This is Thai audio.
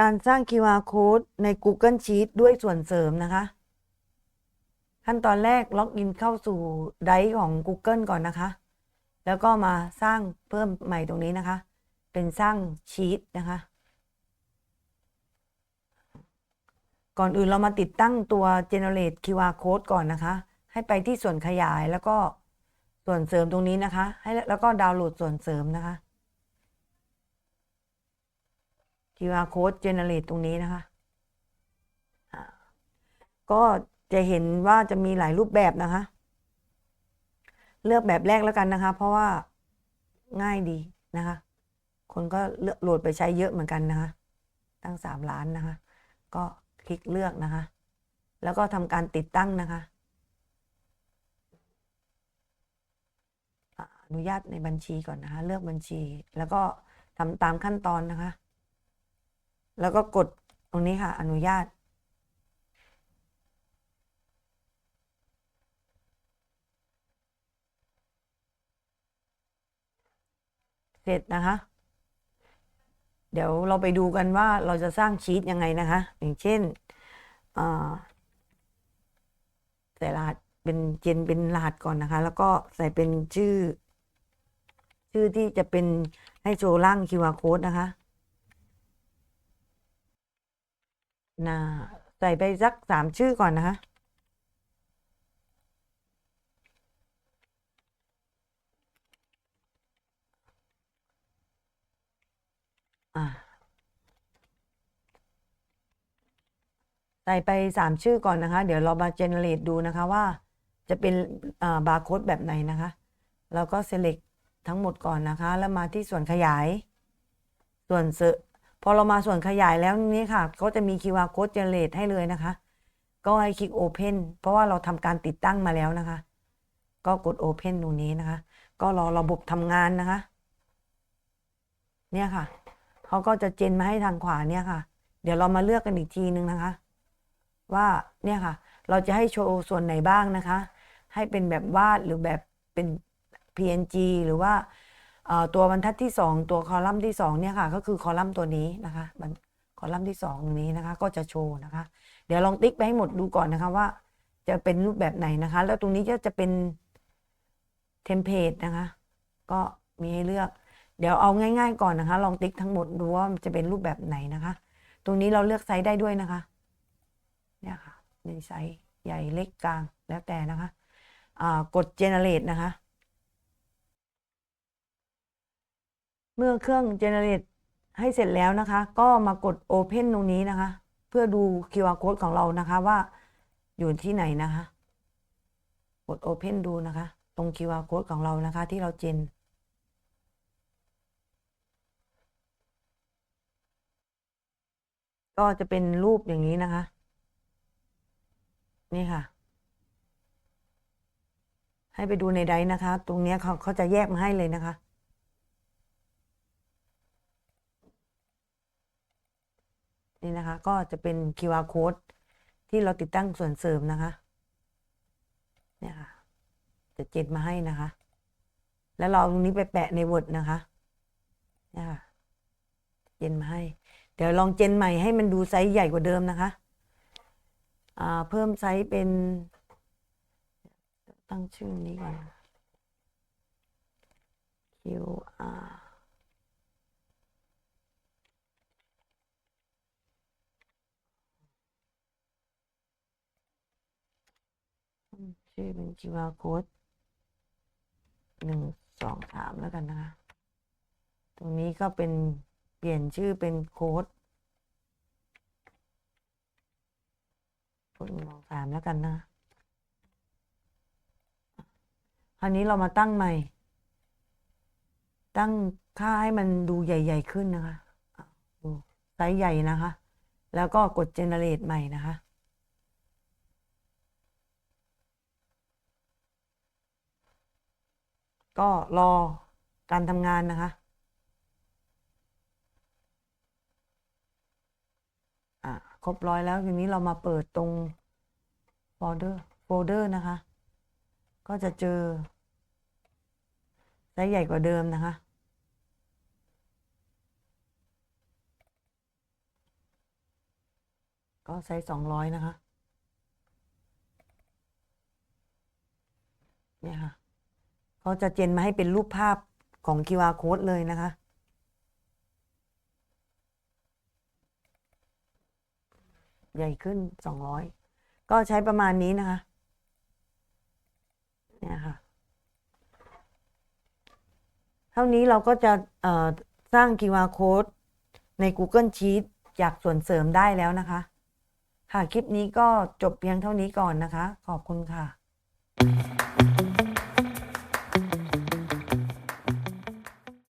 การสร้าง QR code ใน Google Sheet ด้วยส่วนเสริมนะคะ ขั้นตอนแรกล็อกอินเข้าสู่ไดร์ของ Google ก่อนนะคะ แล้วก็มาสร้างเพิ่มใหม่ตรงนี้นะคะ เป็นสร้างชีตนะคะ ก่อนอื่นเรามาติดตั้งตัว generate QR code ก่อนนะคะ ให้ไปที่ส่วนขยายแล้วก็ส่วนเสริมตรงนี้นะคะ ให้แล้วก็ดาวน์โหลดส่วนเสริมนะคะ QR code generate ตรงนี้นะคะก็จะเห็นว่าจะมีหลายรูปแบบนะคะ เลือกแบบแรกแล้วกันนะคะ เพราะว่าง่ายดีนะคะ คนก็เลือกโหลดไปใช้เยอะเหมือนกันนะคะ ตั้งสามล้านนะคะ ก็ คลิกเลือกนะคะ แล้วก็ทำการติดตั้งนะคะอนุญาตในบัญชีก่อนนะคะ เลือกบัญชี แล้วก็ทำตามขั้นตอนนะคะ แล้วก็กดตรงนี้ค่ะ อนุญาต เสร็จนะคะ เดี๋ยวเราไปดูกันว่าเราจะสร้างชีตยังไงนะคะ อย่างเช่นใส่รหัสเป็นเจนเป็นรหัสก่อนนะคะ แล้วก็ใส่เป็นชื่อ ชื่อที่จะเป็นให้โชว์ร่าง QR code นะคะนะใส่ไปสักสามชื่อก่อนนะคะ ใส่ไปสามชื่อก่อนนะคะ เดี๋ยวเรามาเจเนเรตดูนะคะว่าจะเป็นบาร์โค้ดแบบไหนนะคะแล้วก็ select ทั้งหมดก่อนนะคะ แล้วมาที่ส่วนขยาย ส่วนเสพอเรามาส่วนขยายแล้วนี่ค่ะเขาจะมี QR code generate ให้เลยนะคะ ก็ให้คลิก open เพราะว่าเราทำการติดตั้งมาแล้วนะคะ ก็กด open ตรงนี้นะคะ ก็รอระบบทำงานนะคะ เนี่ยค่ะเขาก็จะเจนมาให้ทางขวาเนี่ยค่ะ เดี๋ยวเรามาเลือกกันอีกทีนึงนะคะ ว่าเนี่ยค่ะ เราจะให้โชว์ส่วนไหนบ้างนะคะ ให้เป็นแบบวาดหรือแบบเป็น PNG หรือว่าตัวบรรทัดที่ 2 ตัวคอลัมน์ที่2เนี่ยค่ะก็คือคอลัมน์ตัวนี้นะคะคอลัมน์ที่2ตรงนี้นะคะ ก็จะโชว์นะคะ เดี๋ยวลองติ๊กไปให้หมดดูก่อนนะคะว่า จะเป็นรูปแบบไหนนะคะ แล้วตรงนี้ก็จะเป็นเทมเพลตนะคะ ก็มีให้เลือก เดี๋ยวเอาง่าย ๆ ก่อนนะคะ ลองติ๊กทั้งหมดดูว่ามันจะเป็นรูปแบบไหนนะคะ ตรงนี้เราเลือกไซส์ได้ด้วยนะคะ เนี่ยค่ะมีไซส์ใหญ่เล็กกลางแล้วแต่นะคะกด generate นะคะ เมื่อเครื่อง generate ให้เสร็จแล้วนะคะ ก็มากด open ตรงนี้นะคะ เพื่อดู QR code ของเรานะคะว่าอยู่ที่ไหนนะคะ กด open ดูนะคะ ตรง QR code ของเรานะคะ ที่เราเจนก็จะเป็นรูปอย่างนี้นะคะ นี่ค่ะ ให้ไปดูในไดนะคะ ตรงนี้เขาเขาจะแยกมาให้เลยนะคะ นี่นะคะ ก็จะเป็น QR code ที่เราติดตั้งส่วนเสริมนะคะ เนี่ยค่ะ จะเจนมาให้นะคะ แล้วเราตรงนี้ไปแปะใน Word นะคะเนี่ยค่ะ เจนมาให้ เดี๋ยวลองเจนใหม่ให้มันดูไซส์ใหญ่กว่าเดิมนะคะ เพิ่มไซส์เป็น ตั้งชื่อนี้ก่อน QR ชื่อเป็น QR code หนึ่งสองสามแล้วกันนะคะ ตรงนี้ก็เป็นเปลี่ยนชื่อเป็นโค้ด โค้ดหนึ่งสองสามแล้วกันนะคราวนี้เรามาตั้งใหม่ ตั้งค่าให้มันดูใหญ่ ๆ ขึ้นนะคะอะดูไซส์ใหญ่นะคะ แล้วก็กด generate ใหม่นะคะก็รอการทำงานนะคะ อะ ครบร้อยแล้วทีนี้เรามาเปิดตรงโฟลเดอร์โฟลเดอร์นะคะ ก็จะเจอไซส์ใหญ่กว่าเดิมนะคะ ก็ไซส์สองร้อยนะคะ เนี่ยค่ะ เขาจะเจนมาให้เป็นรูปภาพของ QR code เลยนะคะ ใหญ่ขึ้นสองร้อยก็ใช้ประมาณนี้นะคะ เนี่ยค่ะ เท่านี้เราก็จะสร้าง QR code ใน Google Sheet จากส่วนเสริมได้แล้วนะคะ ค่ะ คลิปนี้ก็จบเพียงเท่านี้ก่อนนะคะ ขอบคุณค่ะ